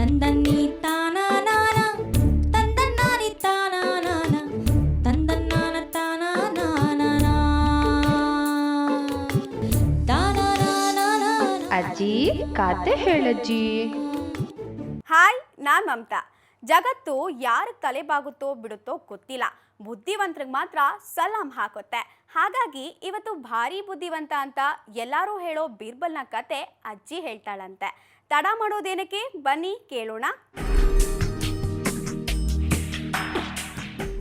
ತಂದನ್ನಿ ತಂದನ್ನಾನಿ ತಂದನ್ನಾನ ತಾನಾನಾನಾನ ಅಜ್ಜಿ ಕಾತೆ ಹೇಳಜ್ಜಿ. ಹಾಯ್ ನಾನ್ ಮಮತಾ. ಜಗತ್ತು ಯಾರ ತಲೆಬಾಗುತ್ತೋ ಬಿಡುತ್ತೋ ಗೊತ್ತಿಲ್ಲ. ಬುದ್ಧಿವಂತರಿಗೆ ಮಾತ್ರ ಸಲಾಂ ಹಾಕುತ್ತೆ. ಹಾಗಾಗಿ ಇವತ್ತು ಭಾರಿ ಬುದ್ಧಿವಂತ ಅಂತ ಎಲ್ಲರೂ ಹೇಳೋ ಬೀರ್ಬಲ್ನ ಕತೆ ಅಜ್ಜಿ ಹೇಳ್ತಾಳಂತೆ. ತಡ ಮಾಡೋದೇನಕ್ಕೆ? ಬನ್ನಿ ಕೇಳೋಣ.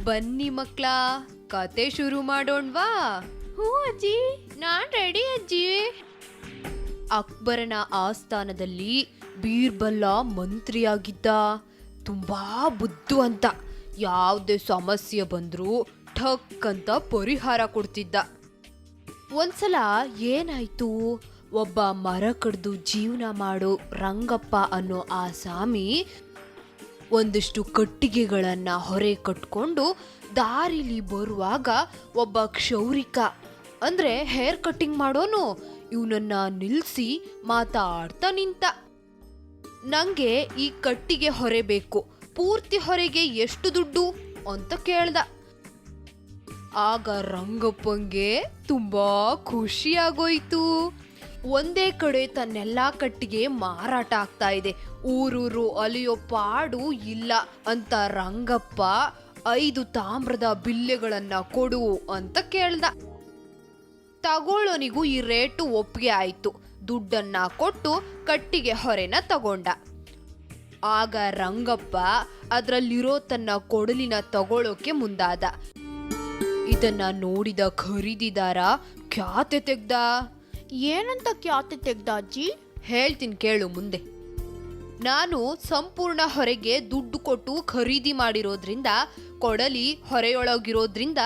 ಬನ್ನಿ ಮಕ್ಕಳ ಕತೆ ಶುರು ಮಾಡೋಣ್ವಾ? ಹ್ಞೂ ಅಜ್ಜಿ. ನಾನ್ ರೆಡಿ ಅಜ್ಜಿ. ಅಕ್ಬರನ ಆಸ್ಥಾನದಲ್ಲಿ ಬೀರ್ಬಲ್ಲ ಮಂತ್ರಿಯಾಗಿದ್ದ. ತುಂಬಾ ಬುದ್ಧಿವಂತ ಯಾವುದೇ ಸಮಸ್ಯೆ ಬಂದರೂ ಠಕ್ ಅಂತ ಪರಿಹಾರ ಕೊಡ್ತಿದ್ದ. ಒಂದ್ಸಲ ಏನಾಯ್ತು? ಒಬ್ಬ ಮರ ಕಡ್ದು ಜೀವನ ಮಾಡೋ ರಂಗಪ್ಪ ಅನ್ನೋ ಆ ಸ್ವಾಮಿ ಒಂದಿಷ್ಟು ಕಟ್ಟಿಗೆಗಳನ್ನ ಹೊರೆ ಕಟ್ಕೊಂಡು ದಾರಿಲಿ ಬರುವಾಗ ಒಬ್ಬ ಕ್ಷೌರಿಕ, ಅಂದ್ರೆ ಹೇರ್ ಕಟ್ಟಿಂಗ್ ಮಾಡೋನು, ಇವನನ್ನ ನಿಲ್ಸಿ ಮಾತಾಡ್ತಾ ನಿಂತ. ನಂಗೆ ಈ ಕಟ್ಟಿಗೆ ಹೊರೆ ಬೇಕು, ಪೂರ್ತಿ ಹೊರೆಗೆ ಎಷ್ಟು ದುಡ್ಡು ಅಂತ ಕೇಳ್ದ. ಆಗ ರಂಗಪ್ಪಂಗೆ ತುಂಬಾ ಖುಷಿ ಆಗೋಯ್ತು ಒಂದೇ ಕಡೆ ತನ್ನೆಲ್ಲ ಕಟ್ಟಿಗೆ ಮಾರಾಟ ಆಗ್ತಾ ಇದೆ. ಊರೂರು ಅಲಿಯೋ ಪಾಡು ಇಲ್ಲ ಅಂತ ರಂಗಪ್ಪ ಐದು ತಾಮ್ರದ ಬಿಲ್ಲೆಗಳನ್ನ ಕೊಡು ಅಂತ ಕೇಳ್ದ. ತಗೊಳ್ಳೋನಿಗೂ ಈ ರೇಟು ಒಪ್ಪಿಗೆ ಆಯ್ತು. ದುಡ್ಡನ್ನ ಕೊಟ್ಟು ಕಟ್ಟಿಗೆ ಹೊರೆನ ತಗೊಂಡ. ಆಗ ರಂಗಪ್ಪ ಅದರಲ್ಲಿರೋ ತನ್ನ ಕೊಡಲಿನ ತಗೊಳ್ಳೋಕೆ ಮುಂದಾದ. ಇದನ್ನ ನೋಡಿದ ಖರೀದಿದಾರ ಖ್ಯಾತೆ ತೆಗ್ದ. ಏನಂತ ಖ್ಯಾತಿ ತೆಗ್ದ ಅಜ್ಜಿ? ಹೇಳ್ತೀನಿ ಕೇಳು ಮುಂದೆ. ನಾನು ಸಂಪೂರ್ಣ ಹೊರೆಗೆ ದುಡ್ಡು ಕೊಟ್ಟು ಖರೀದಿ ಮಾಡಿರೋದ್ರಿಂದ, ಕೊಡಲಿ ಹೊರೆಯೊಳಗಿರೋದ್ರಿಂದ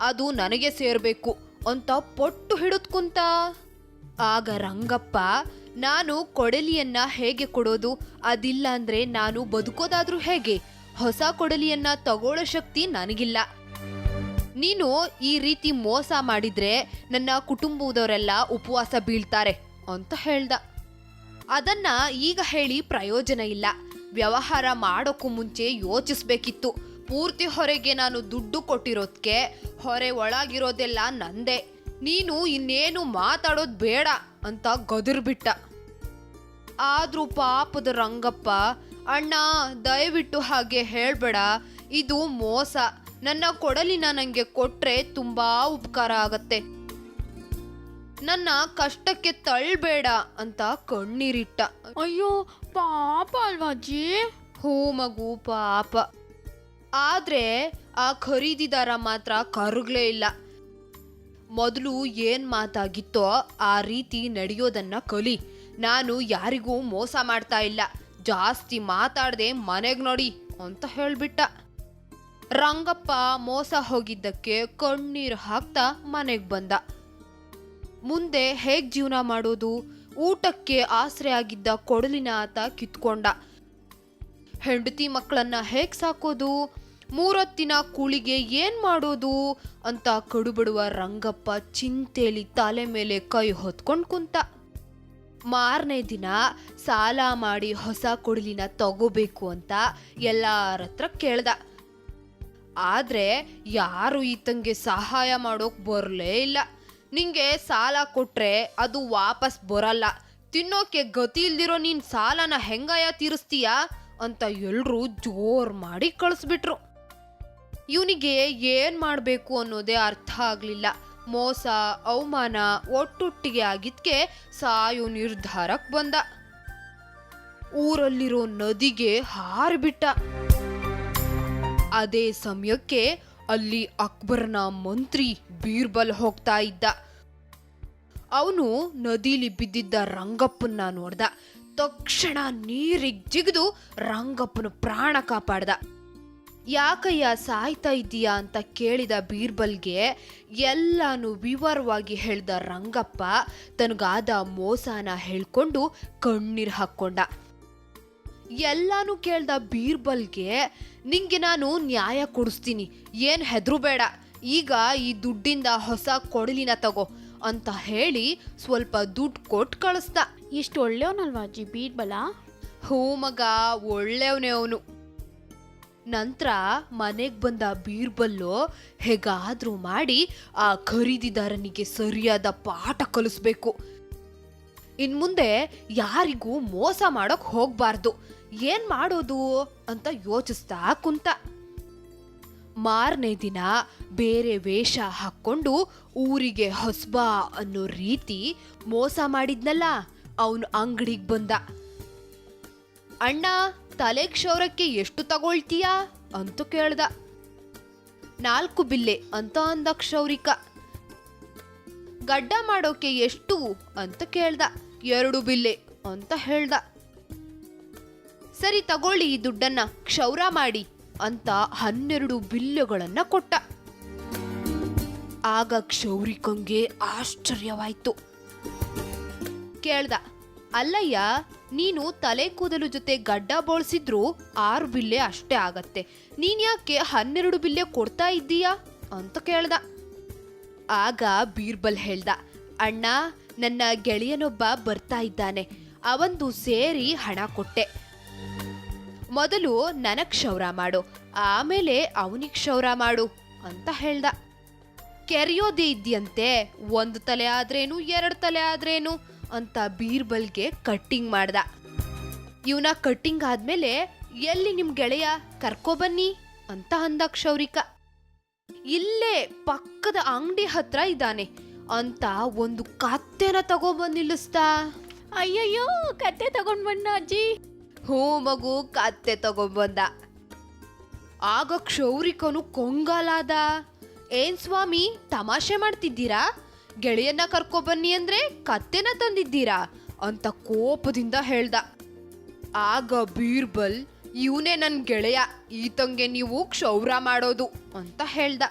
ಅದು ನನಗೆ ಸೇರಬೇಕು ಅಂತ ಪೊಟ್ಟು ಹಿಡಿದ್ ಕುಂತ ಆಗ ರಂಗಪ್ಪ, ನಾನು ಕೊಡಲಿಯನ್ನ ಹೇಗೆ ಕೊಡೋದು? ಅದಿಲ್ಲ ಅಂದ್ರೆ ನಾನು ಬದುಕೋದಾದ್ರೂ ಹೇಗೆ? ಹೊಸ ಕೊಡಲಿಯನ್ನ ತಗೊಳ್ಳೋ ಶಕ್ತಿ ನನಗಿಲ್ಲ. ನೀನು ಈ ರೀತಿ ಮೋಸ ಮಾಡಿದ್ರೆ ನನ್ನ ಕುಟುಂಬದವರೆಲ್ಲ ಉಪವಾಸ ಬೀಳ್ತಾರೆ ಅಂತ ಹೇಳ್ದ. ಅದನ್ನ ಈಗ ಹೇಳಿ ಪ್ರಯೋಜನ ಇಲ್ಲ. ವ್ಯವಹಾರ ಮಾಡೋಕ್ಕೂ ಮುಂಚೆ ಯೋಚಿಸ್ಬೇಕಿತ್ತು. ಪೂರ್ತಿ ಹೊರೆಗೆ ನಾನು ದುಡ್ಡು ಕೊಟ್ಟಿರೋದಕ್ಕೆ ಹೊರೆ ಒಳಗಿರೋದೆಲ್ಲ ನಂದೇ. ನೀನು ಇನ್ನೇನು ಮಾತಾಡೋದು ಬೇಡ ಅಂತ ಗದುರ್ಬಿಟ್ಟ. ಆದ್ರೂ ಪಾಪದ ರಂಗಪ್ಪ, ಅಣ್ಣ, ದಯವಿಟ್ಟು ಹಾಗೆ ಹೇಳ್ಬೇಡ. ಇದು ಮೋಸ. ನನ್ನ ಕೊಡಲಿನ ನನಗೆ ಕೊಟ್ರೆ ತುಂಬಾ ಉಪಕಾರ ಆಗತ್ತೆ. ನನ್ನ ಕಷ್ಟಕ್ಕೆ ತಳ್ಬೇಡ ಅಂತ ಕಣ್ಣೀರಿಟ್ಟ. ಅಯ್ಯೋ ಪಾಪ ಅಲ್ವಾಜಿ? ಹೂ ಮಗು ಪಾಪ. ಆದ್ರೆ ಆ ಖರೀದಿದಾರ ಮಾತ್ರ ಕರುಗ್ಲೇ ಇಲ್ಲ. ಮೊದಲು ಏನ್ ಮಾತಾಗಿತ್ತೋ ಆ ರೀತಿ ನಡೆಯೋದನ್ನ ಕಲಿ. ನಾನು ಯಾರಿಗೂ ಮೋಸ ಮಾಡ್ತಾ ಇಲ್ಲ. ಜಾಸ್ತಿ ಮಾತಾಡದೆ ಮನೆಗೆ ನೋಡಿ ಅಂತ ಹೇಳ್ಬಿಟ್ಟ. ರಂಗಪ್ಪ ಮೋಸ ಹೋಗಿದ್ದಕ್ಕೆ ಕಣ್ಣೀರು ಹಾಕ್ತಾ ಮನೆಗೆ ಬಂದ. ಮುಂದೆ ಹೇಗ್ ಜೀವನ ಮಾಡೋದು? ಊಟಕ್ಕೆ ಆಸರೆ ಆಗಿದ್ದ ಕೊಡಲಿನ ಆತ ಕಿತ್ಕೊಂಡ. ಹೆಂಡತಿ ಮಕ್ಕಳನ್ನ ಹೇಗ್ ಸಾಕೋದು? ಮೂರೊತ್ತಿನ ಕೂಳಿಗೆ ಏನ್ ಮಾಡೋದು? ಅಂತ ಕಡುಬಡುವ ರಂಗಪ್ಪ ಚಿಂತೆಲಿ ತಲೆ ಮೇಲೆ ಕೈ ಹೊತ್ಕೊಂಡು ಕುಂತ. ಮಾರನೇ ದಿನ ಸಾಲ ಮಾಡಿ ಹೊಸ ಕೊಡಲಿನ ತಗೋಬೇಕು ಅಂತ ಎಲ್ಲಾರ ಹತ್ರ ಕೇಳ್ದ. ಆದ್ರೆ ಯಾರು ಈತಂಗೆ ಸಹಾಯ ಮಾಡೋಕೆ ಬರಲೇ ಇಲ್ಲ. ನಿಂಗೆ ಸಾಲ ಕೊಟ್ಟರೆ ಅದು ವಾಪಸ್ ಬರಲ್ಲ. ತಿನ್ನೋಕೆ ಗತಿ ಇಲ್ದಿರೋ ನೀನ್ ಸಾಲನ ಹೆಂಗಯ ತೀರಿಸ್ತೀಯ ಅಂತ ಎಲ್ಲರೂ ಜೋರು ಮಾಡಿ ಕಳಿಸ್ಬಿಟ್ರು. ಇವನಿಗೆ ಏನು ಮಾಡಬೇಕು ಅನ್ನೋದೇ ಅರ್ಥ ಆಗಲಿಲ್ಲ. ಮೋಸ, ಅವಮಾನ ಒಟ್ಟೊಟ್ಟಿಗೆ ಆಗಿದ್ಕೆ ಸಾಯೋ ನಿರ್ಧಾರಕ್ಕೆ ಬಂದ. ಊರಲ್ಲಿರೋ ನದಿಗೆ ಹಾರಿಬಿಟ್ಟ. ಅದೇ ಸಮಯಕ್ಕೆ ಅಲ್ಲಿ ಅಕ್ಬರ್ನ ಮಂತ್ರಿ ಬೀರ್ಬಲ್ ಹೋಗ್ತಾ ಇದ್ದ. ಅವನು ನದಿಲಿ ಬಿದ್ದಿದ್ದ ರಂಗಪ್ಪನ್ನ ನೋಡ್ದ. ತಕ್ಷಣ ನೀರಿಗೆ ಜಿಗಿದು ರಂಗಪ್ಪನ ಪ್ರಾಣ ಕಾಪಾಡ್ದ. ಯಾಕಯ್ಯ ಸಾಯ್ತಾ ಇದ್ದೀಯಾ ಅಂತ ಕೇಳಿದ ಬೀರ್ಬಲ್ಗೆ ಎಲ್ಲಾನು ವಿವರವಾಗಿ ಹೇಳ್ದ ರಂಗಪ್ಪ ತನಗಾದ ಮೋಸನ ಹೇಳ್ಕೊಂಡು ಕಣ್ಣೀರು ಹಾಕ್ಕೊಂಡ. ಎಲ್ಲಾನು ಕೇಳ್ದ ಬೀರ್ಬಲ್ಗೆ ನಿಂಗೆ ನಾನು ನ್ಯಾಯ ಕೊಡಿಸ್ತೀನಿ ಏನು ಹೆದ್ರು ಬೇಡ ಈಗ ಈ ದುಡ್ಡಿಂದ ಹೊಸ ಕೊಡಲಿನ ತಗೋ ಅಂತ ಹೇಳಿ ಸ್ವಲ್ಪ ದುಡ್ಡು ಕೊಟ್ಟು ಕಳಿಸ್ದ. ಇಷ್ಟು ಒಳ್ಳೆಯವನಲ್ವಾ ಅಜ್ಜಿ ಬೀರ್ಬಲ? ಹೂ ಮಗ ಒಳ್ಳೆಯವನೇ ಅವನು. ನಂತರ ಮನೆಗೆ ಬಂದ ಬೀರ್ಬಲ್ಲು ಹೇಗಾದರೂ ಮಾಡಿ ಆ ಖರೀದಿದಾರನಿಗೆ ಸರಿಯಾದ ಪಾಠ ಕಲಿಸ್ಬೇಕು. ಇನ್ಮುಂದೆ ಯಾರಿಗೂ ಮೋಸ ಮಾಡಕ್ ಹೋಗ್ಬಾರ್ದು. ಏನ್ ಮಾಡೋದು ಅಂತ ಯೋಚಿಸ್ತಾ ಕುಂತ. ಮಾರನೇ ದಿನ ಬೇರೆ ವೇಷ ಹಾಕ್ಕೊಂಡು ಊರಿಗೆ ಹೊಸ್ಬಾ ಅನ್ನೋ ರೀತಿ ಮೋಸ ಮಾಡಿದ್ನಲ್ಲ, ಅವನು ಅಂಗಡಿಗೆ ಬಂದ. ಅಣ್ಣ, ತಲೆ ಕ್ಷೌರಕ್ಕೆ ಎಷ್ಟು ತಗೊಳ್ತೀಯಾ? ಅಂತ ಕೇಳ್ದ. ನಾಲ್ಕು ಬಿಲ್ಲೆ, ಅಂತ ಅಂದ ಕ್ಷೌರಿಕ. ಗಡ್ಡ ಮಾಡೋಕೆ ಎಷ್ಟು? ಅಂತ ಕೇಳ್ದ. ಎರಡು ಬಿಲ್ಲೆ, ಅಂತ ಹೇಳ್ದ. ಸರಿ ತಗೊಳ್ಳಿ ಈ ದುಡ್ಡನ್ನ, ಕ್ಷೌರ ಮಾಡಿ ಅಂತ ಹನ್ನೆರಡು ಬಿಲ್ಲುಗಳನ್ನ ಕೊಟ್ಟ. ಆಗ ಕ್ಷೌರಿಕಂಗೆ ಆಶ್ಚರ್ಯವಾಯ್ತು. ಕೇಳ್ದ, ಅಲ್ಲಯ್ಯ, ನೀನು ತಲೆ ಕೂದಲು ಜೊತೆ ಗಡ್ಡ ಬೋಳ್ಸಿದ್ರು ಆರು ಬಿಲ್ಲೆ ಅಷ್ಟೇ ಆಗತ್ತೆ. ನೀನ್ಯಾಕೆ ಹನ್ನೆರಡು ಬಿಲ್ಲೆ ಕೊಡ್ತಾ ಇದ್ದೀಯಾ? ಅಂತ ಕೇಳ್ದ. ಆಗ ಬೀರ್ಬಲ್ ಹೇಳ್ದ, ಅಣ್ಣ, ನನ್ನ ಗೆಳೆಯನೊಬ್ಬ ಬರ್ತಾ ಇದ್ದಾನೆ. ಅವಂದು ಸೇರಿ ಹಣ ಕೊಟ್ಟೆ. ಮೊದಲು ನನಗ್ ಕ್ಷೌರ ಮಾಡು, ಆಮೇಲೆ ಅವನಿಗೆ ಕ್ಷೌರ ಮಾಡು ಅಂತ ಹೇಳ್ದ. ಕೆರೆಯೋದೇ ಇದ್ಯಂತೆ, ಒಂದು ತಲೆ ಆದ್ರೇನು, ಎರಡು ತಲೆ ಆದ್ರೇನು ಅಂತ ಬೀರ್ಬಲ್ಗೆ ಕಟ್ಟಿಂಗ್ ಮಾಡ್ದ. ಇವನ ಕಟ್ಟಿಂಗ್ ಆದ್ಮೇಲೆ ಎಲ್ಲಿ ನಿಮ್ ಗೆಳೆಯ ಕರ್ಕೊಬನ್ನಿ ಅಂತ ಅಂದ ಕ್ಷೌರಿಕ. ಇಲ್ಲೇ ಪಕ್ಕದ ಅಂಗಡಿ ಹತ್ರ ಇದ್ದಾನೆ ಅಂತ ಒಂದು ಕತ್ತೆನ ತಗೊಬಂದ್ ನಿಲ್ಲಿಸ್ತಾ ಅಯ್ಯಯ್ಯೋ, ಕತ್ತೆ ತಗೊಂಡ್ ಬಣ್ಣ ಅಜ್ಜಿ. ಹೂ ಮಗು ಕತ್ತೆ ತಗೊಂಬಂದ. ಆಗ ಕ್ಷೌರಿಕನು ಕೊಂಗಾಲಾದ, ಏನ್ ಸ್ವಾಮಿ, ತಮಾಷೆ ಮಾಡ್ತಿದ್ದೀರಾ? ಗೆಳೆಯನ್ನ ಕರ್ಕೊಬನ್ನಿ ಅಂದ್ರೆ ಕತ್ತೆನ ತಂದಿದ್ದೀರಾ? ಅಂತ ಕೋಪದಿಂದ ಹೇಳ್ದ. ಆಗ ಬೀರ್ಬಲ್, ಇವನೇ ನನ್ನ ಗೆಳೆಯ, ಈತಂಗೆ ನೀವು ಕ್ಷೌರ ಮಾಡೋದು ಅಂತ ಹೇಳ್ದ.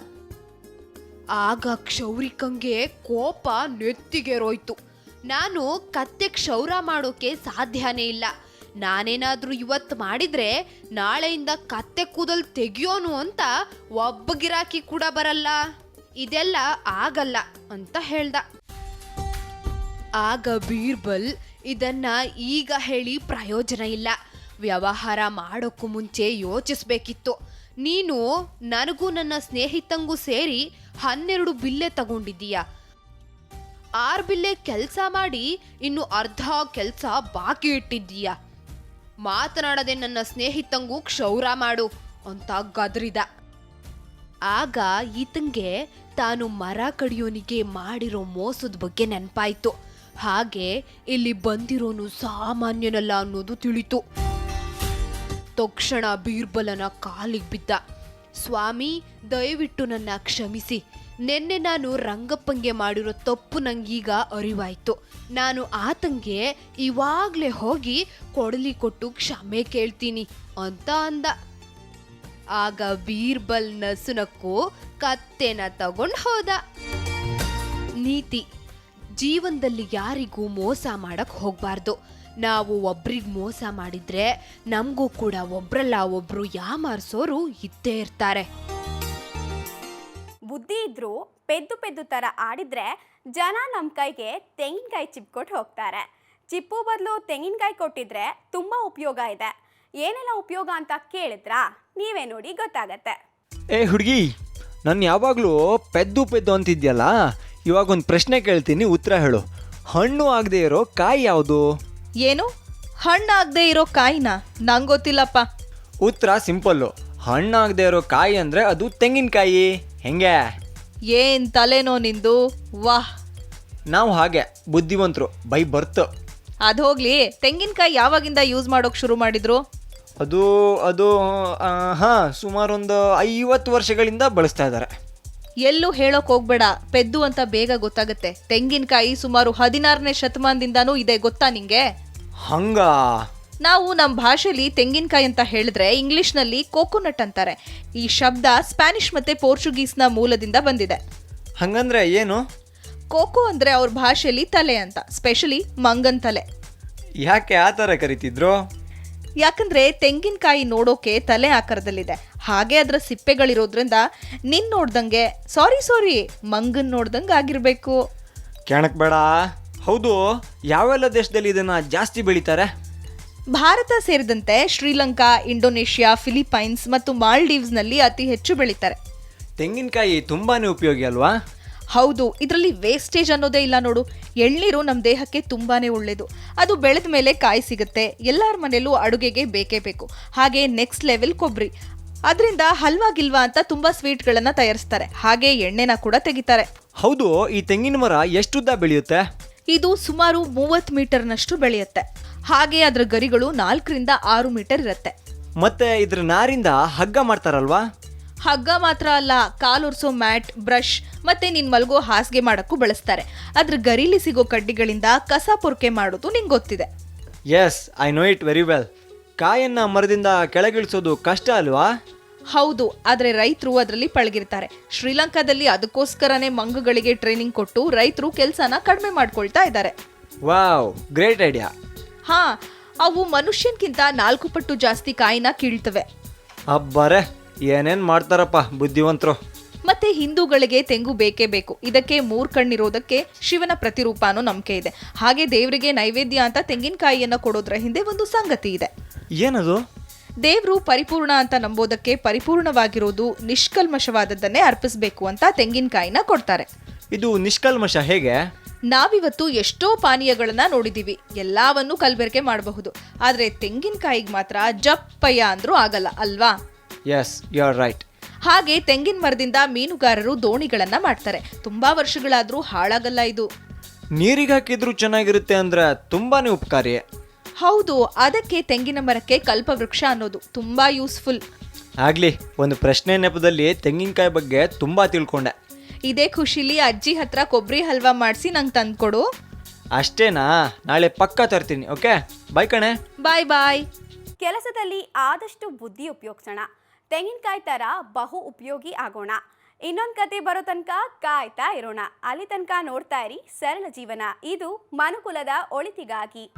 ಆಗ ಕ್ಷೌರಿಕಂಗೆ ಕೋಪ ನೆತ್ತಿಗೆರೋಯ್ತು ನಾನು ಕತ್ತೆ ಕ್ಷೌರ ಮಾಡೋಕೆ ಸಾಧ್ಯನೇ ಇಲ್ಲ. ನಾನೇನಾದ್ರೂ ಇವತ್ತು ಮಾಡಿದ್ರೆ ನಾಳೆಯಿಂದ ಕತ್ತೆ ಕೂದಲ್ ತೆಗಿಯೋನು ಅಂತ ಒಬ್ಬ ಗಿರಾಕಿ ಕೂಡ ಬರಲ್ಲ. ಇದೆಲ್ಲ ಆಗಲ್ಲ ಅಂತ ಹೇಳ್ದ. ಆಗ ಬೀರ್ಬಲ್ ಇದನ್ನ ಈಗ ಹೇಳಿ ಪ್ರಯೋಜನ ಇಲ್ಲ. ವ್ಯವಹಾರ ಮಾಡೋಕ್ಕೂ ಮುಂಚೆ ಯೋಚಿಸ್ಬೇಕಿತ್ತು. ನೀನು ನನಗೂ ನನ್ನ ಸ್ನೇಹಿತಂಗೂ ಸೇರಿ ಹನ್ನೆರಡು ಬಿಲ್ಲೆ ತಗೊಂಡಿದ್ದೀಯ. ಆರು ಬಿಲ್ಲೆ ಕೆಲಸ ಮಾಡಿ ಇನ್ನು ಅರ್ಧ ಕೆಲಸ ಬಾಕಿ ಇಟ್ಟಿದ್ದೀಯ. ಮಾತನಾಡದೆ ನನ್ನ ಸ್ನೇಹಿತಂಗೂ ಕ್ಷೌರ ಮಾಡು ಅಂತ ಗದ್ರಿದ. ಆಗ ಈತಂಗೆ ತಾನು ಮರ ಕಡಿಯೋನಿಗೆ ಮಾಡಿರೋ ಮೋಸದ ಬಗ್ಗೆ ನೆನಪಾಯಿತು. ಹಾಗೆ ಇಲ್ಲಿ ಬಂದಿರೋನು ಸಾಮಾನ್ಯನಲ್ಲ ಅನ್ನೋದು ತಿಳಿತು. ತಕ್ಷಣ ಬೀರ್ಬಲನ ಕಾಲಿಗೆ ಬಿದ್ದ. ಸ್ವಾಮಿ, ದಯವಿಟ್ಟು ನನ್ನ ಕ್ಷಮಿಸಿ. ನಿನ್ನೆ ನಾನು ರಂಗಪ್ಪಂಗೆ ಮಾಡಿರೋ ತಪ್ಪು ನಂಗೀಗ ಅರಿವಾಯ್ತು. ನಾನು ಆತಂಗೆ ಇವಾಗ್ಲೇ ಹೋಗಿ ಕೊಡಲಿ ಕೊಟ್ಟು ಕ್ಷಮೆ ಕೇಳ್ತೀನಿ ಅಂತ ಅಂದ. ಆಗ ಬೀರ್ಬಲ್ ನಸುನಕ್ಕೂ ಕತ್ತೆನ ತಗೊಂಡು ಹೋದ. ನೀತಿ, ಜೀವನದಲ್ಲಿ ಯಾರಿಗೂ ಮೋಸ ಮಾಡಕ್ ಹೋಗ್ಬಾರ್ದು. ನಾವು ಒಬ್ರಿಗೆ ಮೋಸ ಮಾಡಿದ್ರೆ ನಮಗೂ ಕೂಡ ಒಬ್ರಲ್ಲ ಒಬ್ರು ಯಾಮಾರ್ಸೋರು ಇದ್ದೇ ಇರ್ತಾರೆ. ಬುದ್ಧಿ ಇದ್ರೂ ಪೆದ್ದು ಪೆದ್ದು ಥರ ಆಡಿದ್ರೆ ಜನ ನಮ್ಮ ಕೈಗೆ ತೆಂಗಿನಕಾಯಿ ಚಿಪ್ಕೊಟ್ಟು ಹೋಗ್ತಾರೆ. ಚಿಪ್ಪು ಬದಲು ತೆಂಗಿನಕಾಯಿ ಕೊಟ್ಟಿದ್ರೆ ತುಂಬ ಉಪಯೋಗ ಇದೆ. ಏನೆಲ್ಲ ಉಪಯೋಗ ಅಂತ ಕೇಳಿದ್ರಾ? ನೀವೇ ನೋಡಿ ಗೊತ್ತಾಗತ್ತೆ. ಏ ಹುಡುಗಿ ನಾನು ಯಾವಾಗಲೂ ಪೆದ್ದು ಪೆದ್ದು ಅಂತಿದ್ಯಲ್ಲ? ಇವಾಗ ಒಂದು ಪ್ರಶ್ನೆ ಕೇಳ್ತೀನಿ ಉತ್ತರ ಹೇಳು. ಹಣ್ಣು ಆಗದೆ ಇರೋ ಕಾಯಿ ಯಾವುದು? ಏನು? ಹಣ್ಣು ಹಣ್ಣಾಗದೆ ಇರೋ ಕಾಯಿನ? ನಂಗೆ ಗೊತ್ತಿಲ್ಲಪ್ಪ. ಉತ್ತರ ಸಿಂಪಲ್ಲು. ಹಣ್ಣಾಗದೆ ಇರೋ ಕಾಯಿ ಅಂದರೆ ಅದು ತೆಂಗಿನಕಾಯಿ. ಹೆಂಗೆ? ಏನ್ ತಲೆನೋ ನಿಂದು? ವಾಹ್. ನಾವು ಹಾಗೆ ಬುದ್ಧಿವಂತರು ಬೈ ಬರ್ತ್. ಅದ್ ಹೋಗ್ಲಿ ತೆಂಗಿನಕಾಯಿ ಯಾವಾಗಿಂದ ಯೂಸ್ ಮಾಡೋಕ್ ಶುರು ಮಾಡಿದ್ರು? ಅದು ಅದು ಹಾಂ ಸುಮಾರೊಂದು ಐವತ್ತು ವರ್ಷಗಳಿಂದ ಬಳಸ್ತಾ ಇದ್ದಾರೆ ಎಲ್ಲೂ ಹೇಳೋಕ್ ಹೋಗ್ಬೇಡ ಪೆದ್ದು ಅಂತ ಬೇಗ ಗೊತ್ತಾಗುತ್ತೆ. ತೆಂಗಿನಕಾಯಿ ಸುಮಾರು ಹದಿನಾರನೇ ಶತಮಾನದಿಂದಾನೂ ಇದೆ ಗೊತ್ತಾ ನಿಂಗೆ? ಹಂಗ? ನಾವು ನಮ್ಮ ಭಾಷೆಯಲ್ಲಿ ತೆಂಗಿನಕಾಯಿ ಅಂತ ಹೇಳಿದ್ರೆ ಇಂಗ್ಲಿಷ್ನಲ್ಲಿ ಕೋಕೋನಟ್ ಅಂತಾರೆ. ಈ ಶಬ್ದ ಸ್ಪ್ಯಾನಿಷ್ ಮತ್ತೆ ಪೋರ್ಚುಗೀಸ್ನ ಮೂಲದಿಂದ ಬಂದಿದೆ. ಹಂಗಂದ್ರೆ ಏನು? ಕೋಕೋ ಅಂದ್ರೆ ಅವ್ರ ಭಾಷೆಯಲ್ಲಿ ತಲೆ ಅಂತ ಸ್ಪೆಷಲಿ ಮಂಗನ್ ತಲೆ. ಯಾಕೆ ಆ ಥರ ಕರಿತಿದ್ರು? ಯಾಕಂದ್ರೆ ತೆಂಗಿನಕಾಯಿ ನೋಡೋಕೆ ತಲೆ ಆಕಾರದಲ್ಲಿದೆ. ಹಾಗೆ ಅದರ ಸಿಪ್ಪೆಗಳಿರೋದ್ರಿಂದ ನಿನ್ ನೋಡ್ದಂಗೆ ಸಾರಿ ಸಾರಿ ಮಂಗನ್ ನೋಡ್ದಂಗೆ ಆಗಿರ್ಬೇಕು. ಕೇಳಕ್ ಬೇಡ. ಹೌದು ಯಾವೆಲ್ಲ ದೇಶದಲ್ಲಿ ಇದನ್ನ ಜಾಸ್ತಿ ಬೆಳೀತಾರೆ? ಭಾರತ ಸೇರಿದಂತೆ ಶ್ರೀಲಂಕಾ ಇಂಡೋನೇಷ್ಯಾ ಫಿಲಿಪೈನ್ಸ್ ಮತ್ತು ಮಾಲ್ಡೀವ್ಸ್ನಲ್ಲಿ ಅತಿ ಹೆಚ್ಚು ಬೆಳೀತಾರೆ. ತೆಂಗಿನಕಾಯಿ ತುಂಬಾನೇ ಉಪಯೋಗಿ ಅಲ್ವಾ? ಹೌದು ಇದರಲ್ಲಿ ವೇಸ್ಟೇಜ್ ಅನ್ನೋದೇ ಇಲ್ಲ ನೋಡು. ಎಳ್ನೀರು ನಮ್ಮ ದೇಹಕ್ಕೆ ತುಂಬಾನೇ ಒಳ್ಳೆಯದು ಅದು ಬೆಳೆದ ಮೇಲೆ ಕಾಯಿ ಸಿಗುತ್ತೆ. ಎಲ್ಲರ ಮನೆಯಲ್ಲೂ ಅಡುಗೆಗೆ ಬೇಕೇ ಬೇಕು. ಹಾಗೆ ನೆಕ್ಸ್ಟ್ ಲೆವೆಲ್ ಕೊಬ್ಬರಿ ಅದರಿಂದ ಹಲ್ವಾ ಗಿಲ್ವಾ ಅಂತ ತುಂಬಾ ಸ್ವೀಟ್ಗಳನ್ನು ತಯಾರಿಸ್ತಾರೆ. ಹಾಗೆ ಎಣ್ಣೆನ ಕೂಡ ತೆಗಿತಾರೆ. ಹೌದು ಈ ತೆಂಗಿನ ಮರ ಎಷ್ಟುದ್ದ ಬೆಳೆಯುತ್ತೆ? ಇದು ಸುಮಾರು ಮೂವತ್ತು ಮೀಟರ್ನಷ್ಟು ಬೆಳೆಯುತ್ತೆ. ಹಾಗೆ ಅದರ ಗರಿಗಳು ನಾಲ್ಕರಿಂದ ಆರು ಮೀಟರ್ ಇರುತ್ತೆ. ಮತ್ತೆ ಇದ್ರ ನಾರಿಂದ ಹಗ್ಗ ಮಾಡ್ತಾರಲ್ವಾ? ಹಗ್ಗ ಮಾತ್ರ ಅಲ್ಲ ಕಾಲುರ್ಸೋ ಮ್ಯಾಟ್ ಬ್ರಷ್ ಮತ್ತೆ ನಿನ್ ಮಲ್ಗೋ ಹಾಸಿಗೆ ಮಾಡಕ್ಕೂ ಬಳಸ್ತಾರೆ. ಅದ್ರ ಗರಿಲಿ ಸಿಗೋ ಕಡ್ಡಿಗಳಿಂದ ಕಸ ಪೊರ್ಕೆ ಮಾಡೋದು ನಿಂಗೆ ಗೊತ್ತಿದೆ. Yes I know it very well ಕಾಯನ್ನ ಮರದಿಂದ ಕೆಳಗಿಳಿಸೋದು ಕಷ್ಟ ಅಲ್ವಾ? ಹೌದು ಆದರೆ ರೈತರು ಅದರಲ್ಲಿ ಪಳಗಿರ್ತಾರೆ. ಶ್ರೀಲಂಕಾದಲ್ಲಿ ಅದಕ್ಕೋಸ್ಕರನೇ ಮಂಗಗಳಿಗೆ ಟ್ರೈನಿಂಗ್ ಕೊಟ್ಟು ರೈತರು ಕೆಲಸನ ಕಡಿಮೆ ಮಾಡ್ಕೊಳ್ತಾ ಇದ್ದಾರೆ. ವಾವ್ ಗ್ರೇಟ್ ಐಡಿಯಾ ಹಾ ಅವು ಮನುಷ್ಯನ್ಕಿಂತ ನಾಲ್ಕು ಪಟ್ಟು ಜಾಸ್ತಿ ಕಾಯಿನ ಕೀಳ್ತವೆ. ಅಬ್ಬರೆ ಏನೇನ್ ಮಾಡ್ತಾರಪ್ಪ ಬುದ್ಧಿವಂತರು. ಮತ್ತೆ ಹಿಂದೂಗಳಿಗೆ ತೆಂಗು ಬೇಕೇ ಬೇಕು. ಇದಕ್ಕೆ ಮೂರ್ ಕಣ್ಣಿರೋದಕ್ಕೆ ಶಿವನ ಪ್ರತಿರೂಪ ಅನ್ನೋ ನಂಬಿಕೆ ಇದೆ. ಹಾಗೆ ದೇವರಿಗೆ ನೈವೇದ್ಯ ಅಂತ ತೆಂಗಿನಕಾಯಿಯನ್ನ ಕೊಡೋದ್ರ ಹಿಂದೆ ಒಂದು ಸಂಗತಿ ಇದೆ. ಏನದು? ದೇವರು ಪರಿಪೂರ್ಣ ಅಂತ ನಂಬೋದಕ್ಕೆ ಪರಿಪೂರ್ಣವಾಗಿರೋದು ನಿಷ್ಕಲ್ಮಶವಾದದ್ದನ್ನೇ ಅರ್ಪಿಸಬೇಕು ಅಂತ ತೆಂಗಿನಕಾಯಿನ ಕೊಡ್ತಾರೆ. ಇದು ನಿಷ್ಕಲ್ಮಶ ಹೇಗೆ? ನಾವಿವತ್ತು ಎಷ್ಟೋ ಪಾನೀಯಗಳನ್ನ ನೋಡಿದೀವಿ. ಎಲ್ಲವನ್ನು ಕಲ್ಬೆರಕೆ ಮಾಡಬಹುದು. ಆದರೆ ತೆಂಗಿನಕಾಯಿಗೆ ಮಾತ್ರ ಜಪ್ಪಯ್ಯ ಅಂದ್ರೂ ಆಗಲ್ಲ ಅಲ್ವಾ? ಎಸ್ ಯು ಆರ್ ರೈಟ್ ಹಾಗೆ ತೆಂಗಿನ ಮರದಿಂದ ಮೀನುಗಾರರು ದೋಣಿಗಳನ್ನ ಮಾಡ್ತಾರೆ. ತುಂಬಾ ವರ್ಷಗಳಾದ್ರೂ ಹಾಳಾಗಲ್ಲ ಇದು. ನೀರಿಗೆ ಹಾಕಿದ್ರು ಚೆನ್ನಾಗಿರುತ್ತೆ ಅಂದ್ರೆ ತುಂಬಾನೇ ಉಪಕಾರಿ. ಹೌದು ಅದಕ್ಕೆ ತೆಂಗಿನ ಮರಕ್ಕೆ ಕಲ್ಪವೃಕ್ಷ ಅನ್ನೋದು ತುಂಬಾ ಯೂಸ್ಫುಲ್ ಆಗ್ಲಿ ಒಂದು ಪ್ರಶ್ನೆ ನೆಪದಲ್ಲಿ ತೆಂಗಿನಕಾಯಿ ಬಗ್ಗೆ ತುಂಬಾ ತಿಳ್ಕೊಂಡೆ. ಇದೇ ಖುಷಿಲಿ ಅಜ್ಜಿ ಹತ್ರ ಕೊಬ್ಬರಿ ಹಲ್ವಾ ಮಾಡಿಸಿ ನಂಗೆ ತಂದ್ಕೊಡು. ಅಷ್ಟೇನಾ? ನಾಳೆ ಪಕ್ಕ ತರ್ತೀನಿ ಓಕೆ? ಬಾಯ್ ಕಣೆ. ಬಾಯ್ ಬಾಯ್ ಕೆಲಸದಲ್ಲಿ ಆದಷ್ಟು ಬುದ್ಧಿ ಉಪಯೋಗಿಸೋಣ. ತೆಂಗಿನಕಾಯಿ ಥರ ಬಹು ಉಪಯೋಗಿ ಆಗೋಣ. ಇನ್ನೊಂದು ಕತೆ ಬರೋ ತನಕ ಕಾಯ್ತಾ ಇರೋಣ. ಅಲ್ಲಿ ತನಕ ನೋಡ್ತಾ ಇರಿ ಸರಳ ಜೀವನ. ಇದು ಮನುಕುಲದ ಒಳಿತಿಗಾಗಿ.